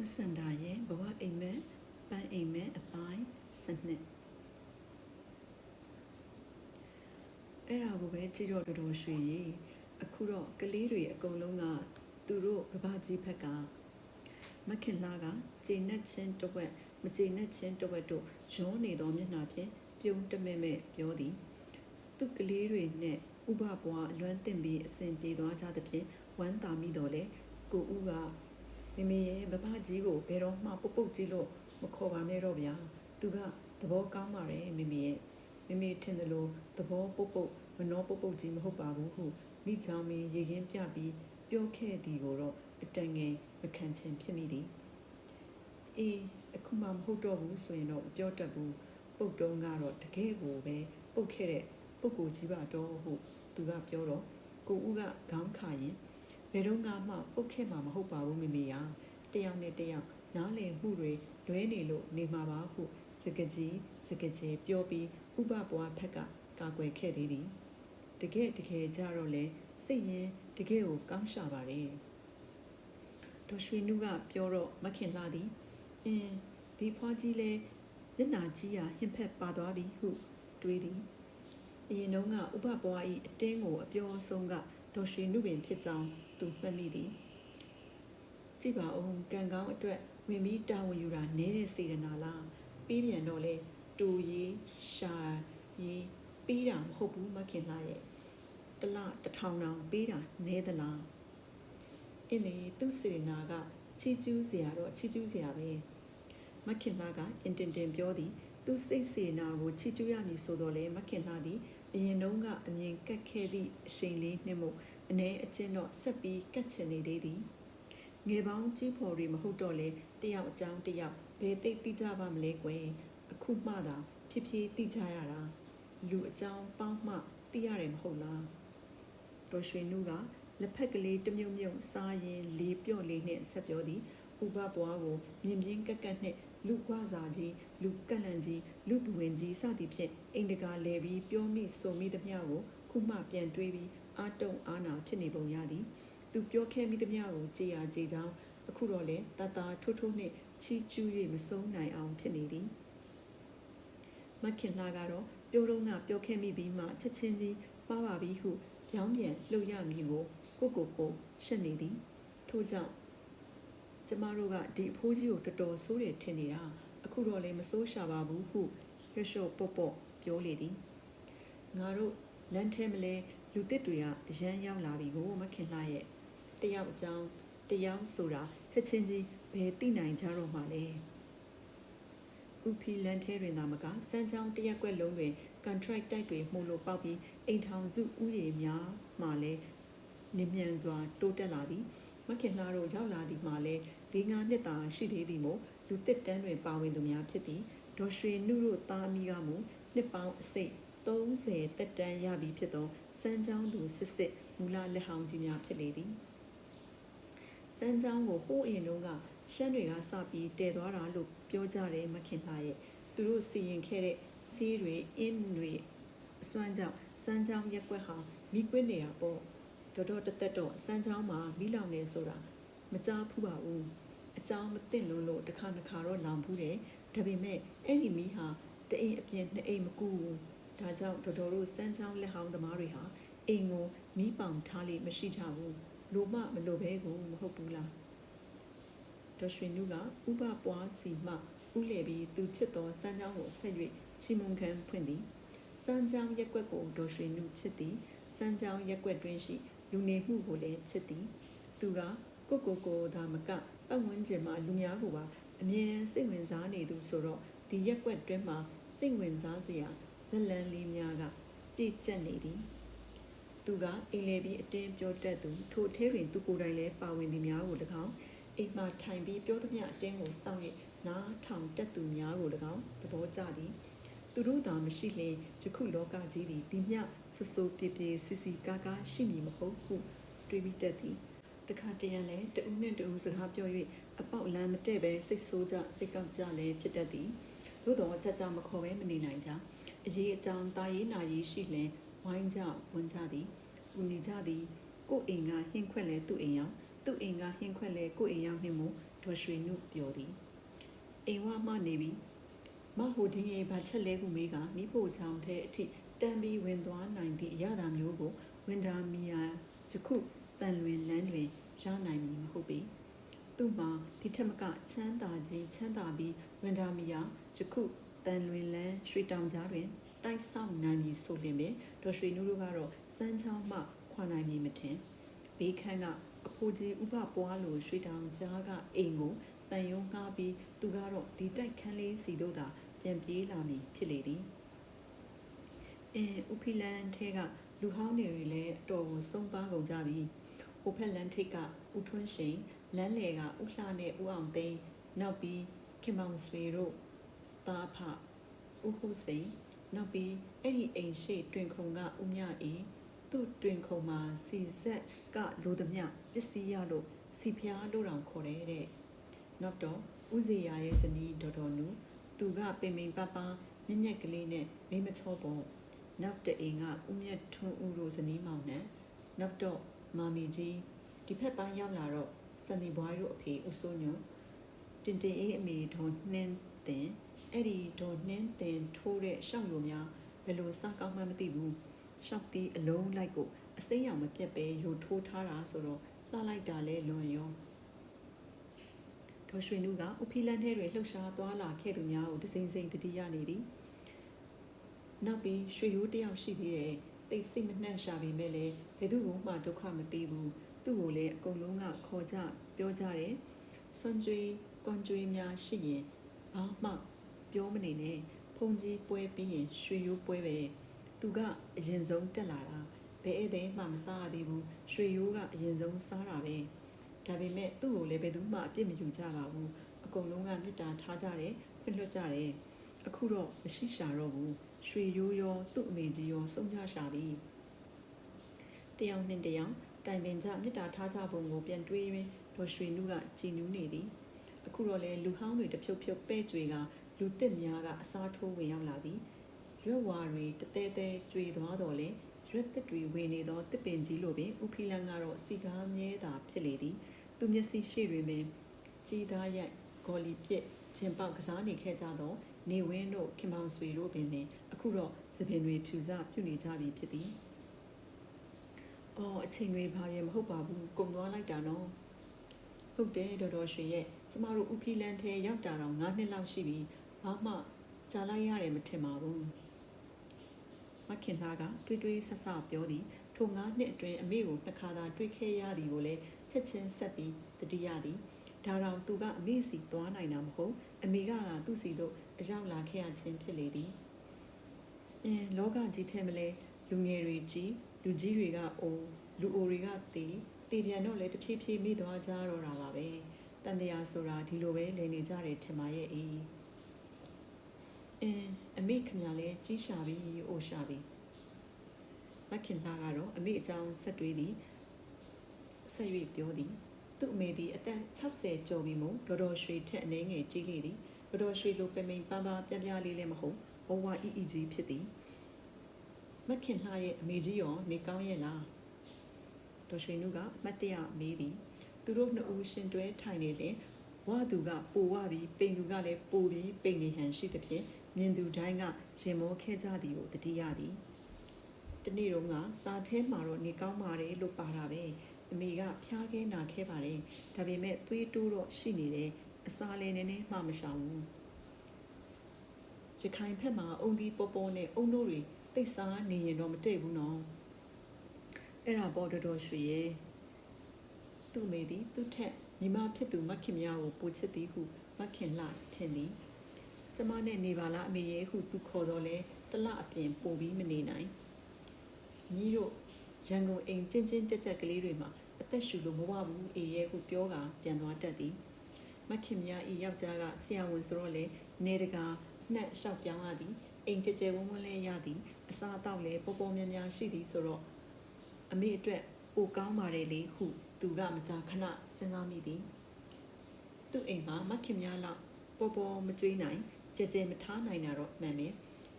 မစန္ဒာရဲ့ဘဝအိမ်မက်ပန်းအိမ်မက်အပိုင်းစနစ်အဲ့ဒါကိုပဲကြည့်တော့တော်တော်ရွှေရေအခုတော့ကလေးတွေအကုန်လုံးကသူတို့ကဘာကြီးဖက်ကမခင်လာကဂျိနက်ချင်းတဝက်မဂျိနက်ချင်းတဝက်တို့ရောနေသောမျက်နှာဖြင့်ပြုံးတမဲမဲပြောသည် သူကလေးတွေနဲ့ဥပဘွားအလွမ်းတင်ပြီးအစဉ်ပြေသွားကြသဖြင့်ဝမ်းသာမိတော့လေကိုဦးက မိမိရဲ့ဘဘကြီးကိုဘယ်တော့မှပုတ်ပုတ်ကြီးလို့မခေါ်ပါနဲ့တော့ဗျာသူကသဘောကောင်းပါတယ်မိမိရဲ့မိမိထင်တယ်လို့သဘောပုတ်ပုတ်မနှောပုတ်ပုတ်ကြီးမဟုတ်ပါဘူးဟုမိချောင်းမင်းရေရင်ပြပြီးပြောခဲ့သည်ကိုတော့အတန်ငယ်မခံချင်ဖြစ်မိသည်အေးအခုမှမဟုတ်တော့ဘူးဆိုရင်တော့မပြောတတ်ဘူးပုတ်တုံးကတော့တကယ်ကိုပဲပုတ်ခဲ့တဲ့ပုတ်ကိုကြီးပါတော့ဟုသူကပြောတော့ကိုဦးကခေါင်းခါရင် ဘယ်တော့မှပုတ်ခဲ့မှာမဟုတ်ပါဘူးမိမိယာတယောက်နဲ့တယောက်နားလည်မှုတွေလွဲနေလို့နေမှာပါဟုစကကြီးစကကြဲပြောပြီးဥပဘွားဖက်ကကာကွယ်ခဲ့သေးသည်တကယ်တကယ်ကြတော့လဲစိတ်ရင်တကယ်ကိုကောင်းရှာပါတယ်ဒေါ်ရွှေနုကပြောတော့မခင်လာသည်အင်းဒီဖွားကြီးလဲမျက်နာကြီးရာဟင်ဖက်ပါသွားပြီဟုတွေးသည်အရင်တုန်းကဥပဘွား၏အတင်းကိုအပြောအဆုံးကဒေါ်ရွှေနုပင်ဖြစ်ကြောင်း သူမှတ်မိသည်ကြည့်ပါဦးကံကောင်းအတွက်ဝင်ပြီးတာဝန်ယူတာနဲတဲ့စေတနာလားပြီးပြန်တော့လေတူရေးရှာရေးပြီးတာမဟုတ်ဘူးမခင်လာရဲ့တလတစ်ထောင်တောင်ပြီးတာနဲသလားအင်းလေသူ့စေတနာကချီကျူးစရာတော့ချီကျူးစရာပဲမခင်လာကအင်တင်တင်ပြောသည်သူစိတ်စေနာကိုချီကျူးရမည်ဆိုတော့လေမခင်လာသည်အရင်တုန်းကအမြင်ကက်ခဲ့သည့်အရှိန်လေးနှင့်မို့ အ ਨੇ အချင်းတော့ဆက်ပြီးကတ်ချင်နေသေးသည်ငယ်ပေါင်းကြီးဖော်တွေမဟုတ်တော့လေတယောက်အကြောင်းတယောက်ဘယ်သိသိကြပါမလဲကွယ်အခုမှသာဖြစ်ဖြစ်သိကြရတာလူအကြောင်းပေါင်းမှသိရတယ်မဟုတ်လားတော်ရွှေနုကလက်ဖက်ကလေးတမြုံမြုံစားရင်လေးပြော့လေးနဲ့ဆက်ပြောသည်ဥပဘွားကိုမြင်ပြင်းကက်ကက်နဲ့လူကွာစာကြီးလူကက်လန်ကြီးလူပဝင်ကြီးစသည်ဖြင့်အိမ်တကာလဲပြီးပြောမိစုံမိသမျှကိုခုမှပြန်တွေးပြီး အာတုံအာနာဖြစ်နေပုံရသည်သူပြောခဲ့မိသမျှကိုကြည်ရာကြည်ချောင်းအခုတော့လေတတထိုးထိုးနှင့်ချီကျူး၍မဆုံးနိုင်အောင်ဖြစ်နေသည်မခင်လာကတော့ပြောတော့ကပြောခဲ့မိပြီးမှချက်ချင်းကြီးပါပါပြီဟုပြောင်းပြန်လှုပ်ရမည်ကိုကိုကိုကိုရှက်နေသည်ထို့ကြောင့်ကျမတို့ကဒီအဖိုးကြီးကိုတော်တော်ဆိုးတယ်ထင်နေတာအခုတော့လည်းမဆိုးရှာပါဘူးဟုရွှေ့ရွှေ့ပေါ့ပေါ့ပြောလေသည်ငါတို့လမ်းထဲမလဲ လူတစ်တွေကအရန်ရောက်လာပြီကိုမခင်လာရဲ့တယောက်အကြောင်းတယောက်ဆိုတာချက်ချင်းကြီးဘယ်သိနိုင်ကြတော့မှလဲဥဖီလန်ထဲတွင်သာမကစမ်းချောင်းတရက်ကွက်လုံးတွင် contract တိုက်တွေမှုလို့ပေါက်ပြီးအိမ်ထောင်စုဥယေများမှလည်းနင်မြန်စွာတိုးတက်လာသည်မခင်လာတို့ရောက်လာသည်မှလည်း၄၅နှစ်သာရှိသေးသည်မို့လူတစ်တန်းတွင်ပါဝင်သူများဖြစ်သည်ဒေါ်ရွှေနုတို့သားအမိကမူနှစ်ပေါင်းအစိတ်30တက်တန်းရပြီဖြစ်သော စမ်းချောင်းသူစစ်စစ်မူလလက်ဟောင်းကြီးများဖြစ်လေသည်စမ်းချောင်းကိုဟိုးအရင်တုန်းကရှမ်းတွေကစပြီးတည်သွားတာလို့ပြောကြတယ်မခင်သားရဲ့သူတို့စီရင်ခဲ့တဲ့ဆေးတွေအင်းတွေအစွမ်းကြောင့်စမ်းချောင်းရက်ွက်ဟာမိကွင်းနေတာပေါ့တော်တော်တသက်တော့စမ်းချောင်းမှာမိလောင်နေဆိုတာမကြားဖူးပါဘူးအကြောင်းမသိလို့လို့တစ်ခါတစ်ခါတော့လောင်ဖူးတယ်ဒါပေမဲ့အဲ့ဒီမီးဟာတအိမ်အပြင်နှစ်အိမ်မကူဘူး ဒါကြောင့်တော်တော်တို့စမ်းချောင်းလက်ဟောင်းသမားတွေဟာအိမ်ကိုမီးပေါင်ထားလိမရှိကြဘူးလိုမမလိုဘဲကိုမဟုတ်ဘူးလားဒေါ်ရွှေနုကဥပပွားစီမှဥလေပြီးသူချစ်သောစမ်းချောင်းကိုဆက်၍ချီမုန်ခံဖွင့်သည်စမ်းချောင်းရက်ွက်ကိုဒေါ်ရွှေနုချစ်သည်စမ်းချောင်းရက်ွက်တွင်ရှိလူနေမှုကိုလည်းချစ်သည်သူကကိုကိုကိုသာမကပတ်ဝန်းကျင်မှာလူများကိုပါအမြဲတမ်းစိတ်ဝင်စားနေသူဆိုတော့ဒီရက်ွက်တွင်မှာစိတ်ဝင်စားစရာ ဇလန်းလေးများကပြည့်ကျက်နေသည်သူကအိမ်လေပြီးအတင်းပြောတတ်သူထိုအထဲတွင်သူကိုယ်တိုင်လည်းပါဝင်သည်များကို၎င်းအိမ်မှာထိုင်ပြီးပြောသမျှအတင်းကိုစောင့်ရနားထောင်တက်သူများကို၎င်းသဘောကျသည်သူတို့သာမရှိလျင်ယခုလောကကြီးသည်ဒီမြဆူဆူပြေပြေစီစီကားကားရှိမည်မဟုတ်ဟုတွေးပြီးတတ်သည်တခါတရံလဲတဦးနဲ့တဦးစကားပြော၍အပေါက်လမ်းမတည့်ပဲစိတ်ဆိုးကြစိတ်ကောက်ကြလဲဖြစ်တတ်သည်သို့တော်ကြကြမခေါ်ပဲမနေနိုင်ကြ အရေးအကြောင်းတာရေးနာရေးရှိလင်ဝိုင်းကြဝန်ကြသည်ဦးနေကြသည်ကိုယ်အိမ်ကဟင်းခွက်လဲသူ့အိမ်ရောက်သူ့အိမ်ကဟင်းခွက်လဲကိုယ့်အိမ်ရောက်နှင့်မို့ဒေါ်ရွှေနုပြောသည်အိမ်ဝမှနေပြီးမဟိုဒင်းရဲ့ဘာချက်လဲဟုမေးကမိဖို့ချောင်းထဲအထိတန်ပြီးဝင်သွားနိုင်သည့်အရာသာမျိုးကိုဝင်ဒါမီယာယခုတန်လွင်လန်းတွင်ရနိုင်မည်မဟုတ်ပေသူ့မှာဒီထက်မကချမ်းသာခြင်းချမ်းသာပြီးဝင်ဒါမီယာယခု တန်လွင်လန်းရွှေတောင်ကြားတွင်တိုက်ဆောင်နိုင်မည်ဆိုလျင်ပင်ဒေါ်ရွှေနုတို့ကတော့စမ်းချောင်းမှခွာနိုင်မည်မထင်ဘေးခန်းကအဖိုးကြီးဥပပွားလိုရွှေတောင်ကြားကအိမ်ကိုတန်ယုံငှားပြီးသူကတော့ဒီတိုက်ခန်းလေးစီတို့သာပြန်ပြေးလာမည်ဖြစ်လေသည်အင်းဥဖီလန်ထဲကလူဟောင်းတွေလည်းအတော်ကိုစုံပါကုန်ကြပြီဟိုဖက်လန်ထိတ်ကဥထွန်းရှိန်လမ်းလေကဥလှနဲ့ဥအောင်သိန်းနောက်ပြီးခင်မောင်ဆွေတို့ တာဖဥဟုစိန်နောက်ပြီးအဲ့ဒီအိမ်ရှိတွင်ခုံကဥမြအေးသူ့တွင်ခုံမှာစီဆက်ကလိုသမျှပစ္စည်းရလို့စီဖျားတို့တောင်ခေါ်တယ်တဲ့နောက်တော့ဥစီယာရဲ့ဇနီးဒေါ်တော်နူသူကပင်ပင်ပပညက်ညက်ကလေးနဲ့မိမချောပေါ်နောက်တအိမ်ကဥမြတ်ထွန်းဦးတို့ဇနီးမောင်နှံနောက်တော့မာမီကြီးဒီဖက်ပိုင်းရောက်လာတော့စန်နီဘွားတို့အဖေဦးစိုးညွန့်တင်တင်အေးအမေဒေါ်နှင်းတင် အဲ့ဒီဒေါ်နှင်းတင်ထိုးတဲ့ရှောက်လိုများဘယ်လိုစားကောင်းမှမသိဘူးရှောက်တီးအလုံးလိုက်ကိုအစိမ်းရောင်မပြတ်ပဲယူထိုးထားတာဆိုတော့လှလိုက်တာလဲလွန်ရောဒေါ်ရွှေနုကဥဖီလန်ထဲတွင်လှုပ်ရှားသွားလာခဲ့သူများကိုတစိမ့်စိမ့်တတိယနေသည်နောက်ပြီးရွှေရိုးတယောက်ရှိသေးတယ်တိတ်စိတ်မနှံ့ရှာပေမဲ့လည်းဘယ်သူမှဒုက္ခမပေးဘူးသူ့ကိုလည်းအကုန်လုံးကခေါ်ကြပြောကြတယ်စွန်ကျွေးကွန်ကျွေးများရှိရင်ဘာမှ ပြောမနေနဲ့ဖုန်ကြီးပွဲပြီးရင်ရွှေရိုးပွဲပဲသူကအရင်ဆုံးတက်လာတာဘယ်ဧည့်သည်မှမစားရသေးဘူးရွှေရိုးကအရင်ဆုံးစားတာပဲဒါပေမဲ့သူ့ကိုလည်းဘယ်သူမှအပြစ်မယူကြပါဘူးအကုန်လုံးကမေတ္တာထားကြတယ်ခွင့်လွှတ်ကြတယ်အခုတော့မရှိရှာတော့ဘူးရွှေရိုးရောသူ့အမေကြီးရောစုံကြရှာပြီတယောက်နှင့်တယောက်တိုင်ပင်ကြမေတ္တာထားကြပုံကိုပြန်တွေးရင်းဒေါ်ရွှေနုကကြည်နူးနေသည်အခုတော့လေလူဟောင်းတွေတဖြုတ်ဖြုတ်ပဲ့ကြွေက လူတစ်များကအစားထိုးဝင်ရောက်လာသည်ရွက်ဝါတွေတသေးသေးကြွေသွားတော့လေရွက်တစ်တွေဝင်နေသောတစ်ပင်ကြီးလိုပင်ဥဖီလန်ကတော့စီကားမြဲတာဖြစ်လေသည်သူမျက်စိရှိတွင်ပင်ကြီးသားရိုက်ဂေါ်လီပြက်ကျင်ပေါက်ကစားနေခဲ့ကြသောနေဝင်းတို့ခင်မောင်ဆွေတို့ပင်လည်းအခုတော့သပင်တွေဖြူစားပြုနေကြပြီဖြစ်သည်။အော်အချိန်တွေဘာရဲမဟုတ်ပါဘူး။ကုံသွားလိုက်တာနော်။ဟုတ်တယ်တော်တော်ရွှေရဲ့ကျမတို့ဥဖီလန်ထဲရောက်တာတော့9နှစ်လောက်ရှိပြီ။ ဘာမှကြာလိုက်ရတယ်မထင်ပါဘူး။မခင်လာကတွေးတွေးဆဆပြောသည်ထို9နှစ်အတွင်းအမေကိုနှစ်ခါသာတွေ့ခဲ့ရသည်ကိုလည်းချက်ချင်းဆက်ပြီးတတိယသည်ဒါတောင်သူကအမေစီသွားနိုင်တာမဟုတ်အမေကသာသူ့စီတို့အရောက်လာခဲ့ရခြင်းဖြစ်လေသည်အင်းလောကကြီးထဲမလဲလူငယ်တွေကြီးလူကြီးတွေကအိုလူအိုတွေကတေတည်ပြန်တော့လေတဖြည်းဖြည်းမိသွားကြတော့တာပါပဲတန်တရားဆိုတာဒီလိုပဲလည်နေကြတယ်ထင်ပါရဲ့အေး အင်းအမေခင်ဗျာလဲကြီးရှာပြီအိုရှာပြီမခင်လာကတော့အမေအကြောင်းဆက်တွေးသည်ဆက်၍ပြောသည်သူ့အမေသည်အသက်60ကျော်ပြီမို့ဒေါ်တော်ရွှေထက်အနေငယ်ကြီးလေသည်ဒေါ်တော်ရွှေလိုပင်ပင်ပန်းပန်းပြပြလေးလည်းမဟုတ်ဘဝအီအီကြီးဖြစ်သည်မခင်လှရဲ့အမေကြီးရောနေကောင်းရဲ့လားဒေါ်ရွှေနုကမတ်တရမေးသည်သူတို့နှစ်ဦးရှင်တွဲထိုင်နေလေဝသူကပိုဝပြီးပိန်သူကလည်းပိုပြီးပိန်နေဟန်ရှိသဖြင့် မြင်သူတိုင်းကရင်မောခဲကြသည်ကိုတတိယသည်တနေ့တော့ကစာထဲမှာတော့နေကောင်းပါတယ်လို့ပါတာပဲအမေကဖျားခဲနာခဲပါတယ်ဒါပေမဲ့သွေးတိုးတော့ရှိနေတယ်အစာလည်းနည်းနည်းမှမရှောင်ဘူးရခိုင်ဖက်မှာအုံဒီပေါ်ပေါ်နဲ့အုံတို့တွေတိတ်စားနေရင်တော့မတည့်ဘူးနော်အဲ့ဒါပေါ်တော်တော်ရွှေရဲ့သူ့မေသည်သူ့ထက်ညီမဖြစ်သူမခင်များကိုပိုချစ်သည်ဟုမခင်လာထင်သည် ကျမနဲ့နေပါလားအမေရဲ့ဟုသူခေါ်တော့လဲတလအပြင်ပို့ပြီးမနေနိုင်ညီတို့ရန်ကုန်အိမ်ကျင်းကျင်းကြက်ကြက်ကလေးတွေမှာအသက်ရှူလို့မဝဘူးအေးရဲ့ဟုပြောကပြန်သွားတတ်သည်မခင်မြဤယောက်ျားကဆရာဝန်ဆိုတော့လေနေတကာနှက်လျှောက်ပြောင်းရသည်အိမ်ကြကြဝန်းဝန်းလဲရသည်အစားအသောက်လည်းပေါ်ပေါ်များများရှိသည်ဆိုတော့အမေအတွက်ပိုကောင်းပါတယ်လေဟု သူကမကြာခဏစဉ်းစားမိသည်သူ့အိမ်မှာမခင်များလောက်ပေါ်ပေါ်မကြွေးနိုင် ကြကြမထားနိုင်တာတော့မှန်တယ်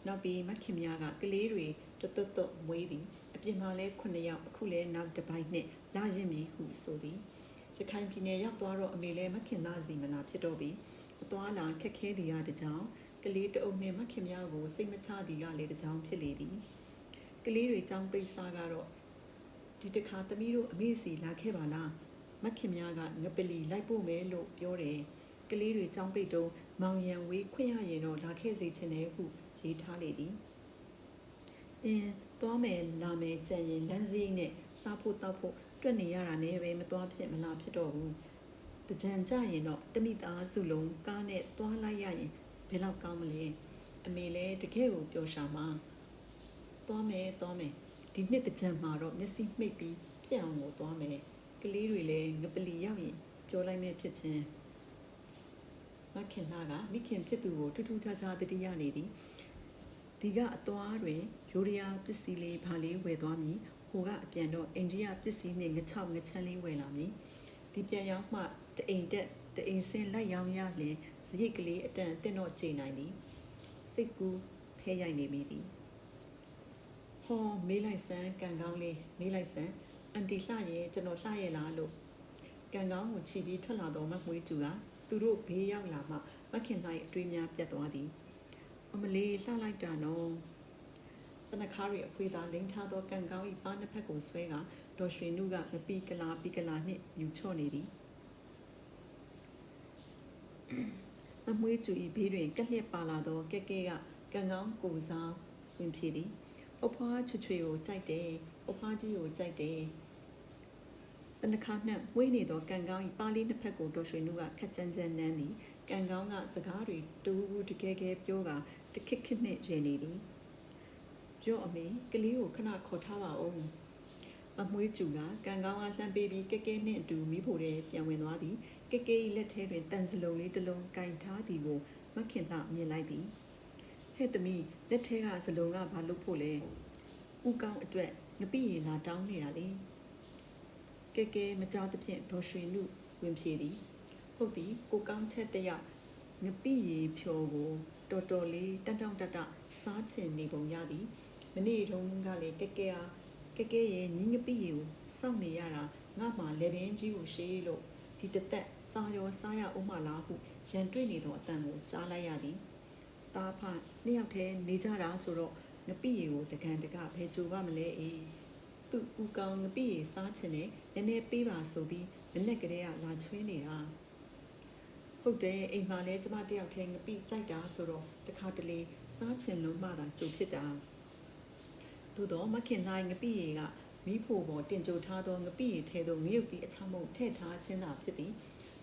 နောက်ပြီးမခင်များကကလေးတွေတွတ်တွတ်မွေးသည်အပြင်မှာလဲ9ယောက်အခုလဲနောက်တစ်ပိုင်းနဲ့လာရင်မည်ဟုဆိုသည်ရခိုင်ပြည်နယ်ရောက်သွားတော့အမေလည်းမခင်သားစီမလားဖြစ်တော့ပြီအသွားလာခက်ခဲသည်ရတကြောင်ကလေးတအုပ်နှင့်မခင်များကိုစိတ်မချသည်ကလည်းတကြောင်ဖြစ်လေသည်ကလေးတွေကြောင်းပိတ်စားကတော့ဒီတစ်ခါသမီးတို့အမေစီလာခဲ့ပါလားမခင်များကငပလီလိုက်ဖို့မယ်လို့ပြောတယ်ကလေးတွေကြောင်းပိတ်တုံး မောင်ရံဝေးခွင့်ရရင်တော့လာခဲ့စေချင်တယ်ဟုရေးထားလေသည်အင်းသွားမယ်လာမယ်ကြံရင်လမ်းစည်းနဲ့စားဖို့တောက်ဖို့တွက်နေရတာနဲ့ပဲမသွားဖြစ်မလားဖြစ်တော့ဘူးတကြံကြရင်တော့တမိသားစုလုံးကားနဲ့သွားလိုက်ရရင်ဘယ်လောက်ကောင်းမလဲအမေလည်းတကယ်ကိုပျော်ရှာမှာသွားမယ်သွားမယ်ဒီနှစ်တကြံမှာတော့မျက်စိမှိတ်ပြီးပြက်အောင်ကိုသွားမယ်ကလေးတွေလည်းငပလီရောက်ရင်ပြောလိုက်မဲ့ဖြစ်ချင်း မခင်လာကမိခင်ဖြစ်သူကိုထူးထူးခြားခြားတတိယနေသည်ဒီကအသွားတွင်ရိုရီယာပစ္စည်းလေးဘာလေးဝယ်သွားမည်ဟိုကအပြန်တော့အိန္ဒိယပစ္စည်းနှင့်ငချောက်ငချမ်းလေးဝယ်လာမည်ဒီပြန်ရောက်မှတအိမ်တက်တအိမ်ဆင်းလိုက်ရောင်းရလျင်စရိတ်ကလေးအတန်တက်တော့ချိန်နိုင်သည်စိတ်ကူးဖဲရိုက်နေမိသည်ဟောမေးလိုက်စမ်းကန်ကောင်းလေးမေးလိုက်စမ်းအန်တီလှရဲ့ကျွန်တော်လှရဲ့လားလို့ကန်ကောင်းကိုချီပြီးထွက်လာတော့မမွေးသူက သူတို့ဘေးရောက်လာမှမခင်၌အတွေးများပြတ်သွားသည်အမလေးလှလိုက်တာနော်တနခါရီအဖွေသာလိန်ထားသောကန်ကောင်း၏ပါးနှစ်ဖက်ကိုဆွဲကဒေါ်ရွှေနုကမပီကလာပီကလာနှင့်ယူချော့နေသည်မမွေးကျူ၏ဘေးတွင်ကက်လျက်ပါလာသောကဲကဲကကန်ကောင်းကိုစားဝင်ဖြည်သည်အဖွားချွချွေကိုကြိုက်တယ်အဖွားကြီးကိုကြိုက်တယ် တနခါနှံ့ဝေးနေသောကန်ကောင်း၏ပါးလေးနှစ်ဖက်ကိုဒေါ်ရွှေနုကခက်ကြမ်းကြမ်းနမ်းသည်ကန်ကောင်းကစကားတွေတူးတကယ်ကဲပြောကတခစ်ခစ်နှင့်ရေနေသည်ပြောအမေကလေးကိုခဏခေါ်ထားပါဦးမမွေးကျူကကန်ကောင်းကလှမ်းပေးပြီးကဲကဲနှင့်အတူမိဖို့တဲ့ပြန်ဝင်သွားသည်ကဲကဲ၏လက်ထဲတွင်တန်စလုံးလေးတစ်လုံးကင်ထားသည်ကိုမခင်လှမြင်လိုက်သည်ဟဲ့သမီးလက်ထဲကစလုံးကဘာလုပ်ဖို့လဲဥကောင်းအတွက်ငပိရီလာတောင်းနေတာလေ ကဲကဲမကြောက်သဖြင့်ဒေါ်ရွှေနုဝင်ဖြေသည်ဟုတ်သည်ကိုကောင်းချက်တယောက်ငပိရီဖြော်ကိုတော်တော်လေးတန်တောင့်တတစားချင်နေပုံရသည်မနေ့တုန်းကလေကဲကဲအားကဲကဲရဲ့ညီငပိရီကိုစောင့်နေရတာငါမှလေပင်ကြီးကိုရှေးလို့ဒီတသက်စားရောစားရအောင်မလားဟုရန်တွေ့နေသောအတန်ကိုကြားလိုက်ရသည်တားဖနှစ်ယောက်တည်းနေကြတာဆိုတော့ငပိရီကိုတကန်တကဘယ်ကြိုပါမလဲအေးသူ့ဦးကောင်းငပိရီစားချင်တယ် နည်းနည်းပေးပါဆိုပြီးမနဲ့ကလေးကလာချွေးနေတာဟုတ်တယ်အိမ်မှာလဲကျမတယောက်တည်းငပိကြိုက်တာဆိုတော့တခါတလေစားချင်လို့မှသာကြိုဖြစ်တာသို့တော့မခင်လိုက်ငပိရီကမိဖို့ပေါ်တင်ကြိုထားသောငပိရီထဲသို့ငရုတ်သည့်အချောင်းမုံထည့်ထားခြင်းသာဖြစ်သည်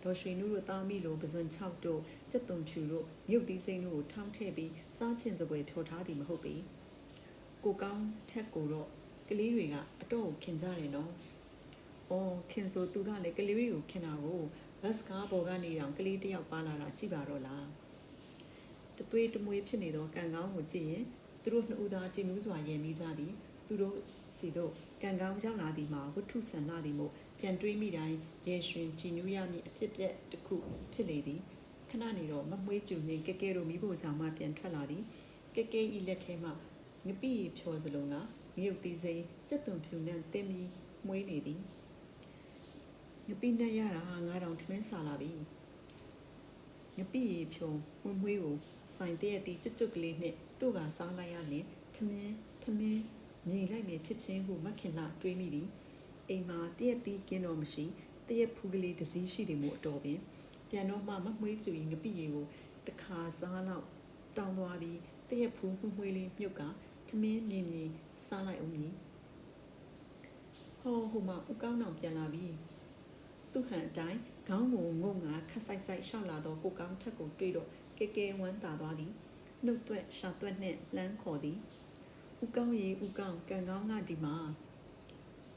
ဒေါ်ရွှေနုတို့တာမီလိုပဇွန်6တို့စက်သွန်ဖြူတို့မြုပ်သီးစိမ့်တို့ကိုထောင်းထည့်ပြီးစားချင်စပွဲဖြောထားသည်မဟုတ်ပေကိုကောင်းထက်ကိုတော့ကလေးတွေကအတော့ကိုခင်ကြတယ်နော်။ အော်ခင်ဆိုသူကလည်းကလေးတွေကိုခင်တာကိုဘတ်ကားပေါ်ကနေတောင်ကလေးတယောက်ပါလာတာကြည့်ပါတော့လား။တသွေးတမွေးဖြစ်နေသောကံကောင်းကိုကြည့်ရင်သူတို့နှစ်ဦးသားကြည်နူးစွာရည်မိကြသည်သူတို့စီတို့ကံကောင်းရောက်လာသည်မှာဝတ္ထုဆန္ဒသည်မို့ပြန်တွေးမိတိုင်းရေရွှင်ကြည်နူးရမည့်အဖြစ်ပြက်တစ်ခုဖြစ်လေသည်ခဏနေတော့မမွေးကျူနှင့်ကဲကဲတို့မိဖို့ကြောင့်မှပြန်ထွက်လာသည်ကဲကဲဤလက်ထဲမှငပိဖြောစလုံးကမြုပ်သေးစိစက်သွန်ဖြူနှံတင်းပြီးမွေးနေသည် ငပိနဲ့ရတာငါးတောင်ထမင်းစားလာပြီငပိဖြုံမွေးမွေးကိုဆိုင်တဲ့တီကျွတ်ကျွတ်ကလေးနဲ့တို့ကစားလိုက်ရရင်ထမင်းထမင်းမြင်လိုက်မြင်ဖြစ်ချင်းဟုမခင်လာတွေးမိသည်အိမ်မှာတရက်တီးကင်းတော့မရှိတရက်ဖူးကလေးတစ်စီးရှိတယ်မို့အတော်ပင်ပြန်တော့မှမမွေးကျူရင်ငပိရီကိုတခါစားလောက်တောင်းသွားပြီးတရက်ဖူးမှုမွေးလေးမြုပ်ကထမင်းမြင်မြင်စားလိုက်အောင်မည်ဟောဟိုမှာဥကောင်းအောင်ပြန်လာပြီ သူ့ဟန်အတိုင်းခေါင်းကိုငုံငါခက်ဆိုင်ဆိုင်ရှောက်လာတော့ကိုကောင်းထက်ကိုတွေးတော့ကဲကဲဝမ်းသာသွားသည်နှုတ်သွက်ရှာသွက်နှင့်လှမ်းခေါ်သည်ဥကောင်းရီဥကောင်းကံကောင်းကဒီမှာ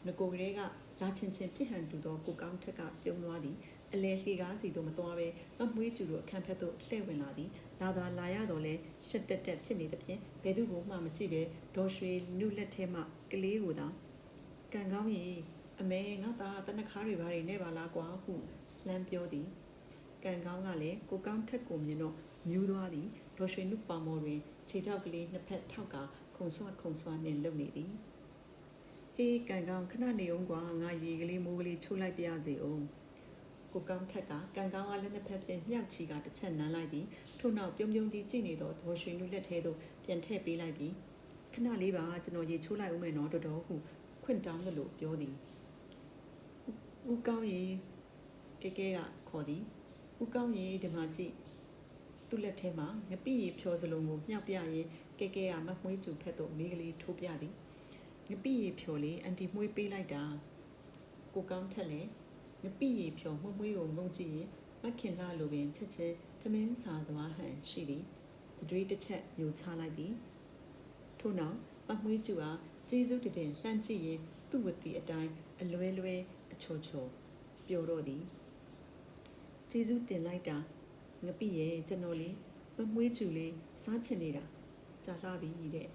ငကိုကလေးကလာချင်းချင်းပြစ်ဟန်တူသောကိုကောင်းထက်ကပြုံးသွားသည်အလဲလှေကားစီတို့မသွားပဲမမွေးကျူတို့အခန်းဖက်သို့လှည့်ဝင်လာသည်လာသာလာရတော့လဲရှက်တက်တက်ဖြစ်နေသဖြင့်ဘယ်သူကိုမှမကြည့်ပဲဒေါ်ရွှေနုလက်ထဲမှကလေးကိုသာကံကောင်းရီ အမေငါသားတနခါတွေဘာတွေနဲ့ပါလားကွာဟုလမ်းပြောသည်ကံကောင်းကလည်းကိုကောင်းထက်ကိုမြင်တော့မြူးသွားသည်ဒေါ်ရွှေနုပါမော်တွင်ခြေထောက်ကလေးနှစ်ဖက်ထောက်ကခုံဆွခုံဆွနှင့်လုံနေသည်ဟေးကံကောင်းခဏနေအောင်ကွာငါရေကလေးမိုးကလေးချိုးလိုက်ပြရစီအောင်ကိုကောင်းထက်ကကန်ကောင်းကလည်းနှစ်ဖက်ဖြင့်မြောက်ချီကတစ်ချက်နမ်းလိုက်ပြီးထို့နောက်ပြုံးပြုံးကြီးကြည့်နေတော့ဒေါ်ရွှေနုလက်ထဲသို့ပြန်ထည့်ပေးလိုက်ပြီးခဏလေးပါကျွန်တော်ရေချိုးလိုက်ဦးမယ်နော်တော်တော်ဟုခွင့်တောင်းတယ်လို့ပြောသည် ဦးကောင်းရေကဲကဲကခေါ်သည်ဦးကောင်းရေဒီမှာကြည့်သူ့လက်ထဲမှာငပိရေဖြောစလုံးကိုမြှောက်ပြရင်ကဲကဲကမမွှေးကျူဖက်သို့မိကလေးထိုးပြသည်ငပိရေဖြောလေးအန်တီမွှေးပေးလိုက်တာကိုကောင်းထက်လည်းငပိရီဖြော်မှုမွေးကိုငုံကြည့်ရင်မခင်လာလိုပင်ချက်ချင်းထမင်းစာသွားဟန်ရှိသည်တတွေးတစ်ချက်ညှိုချလိုက်သည်ထို့နောက်မမွေးကျူအားကျေးဇူးတည်လှမ်းကြည့်ရင်သူ့ဝတိအတိုင်းအလွဲလွဲအ ချိုချိုပျော်တော့သည်ကျေးဇူးတင်လိုက်တာငပိရဲ့ကျွန်တော်လေးမမွေးကျူလေးစားချင်နေတာကြာလာပြီတဲ့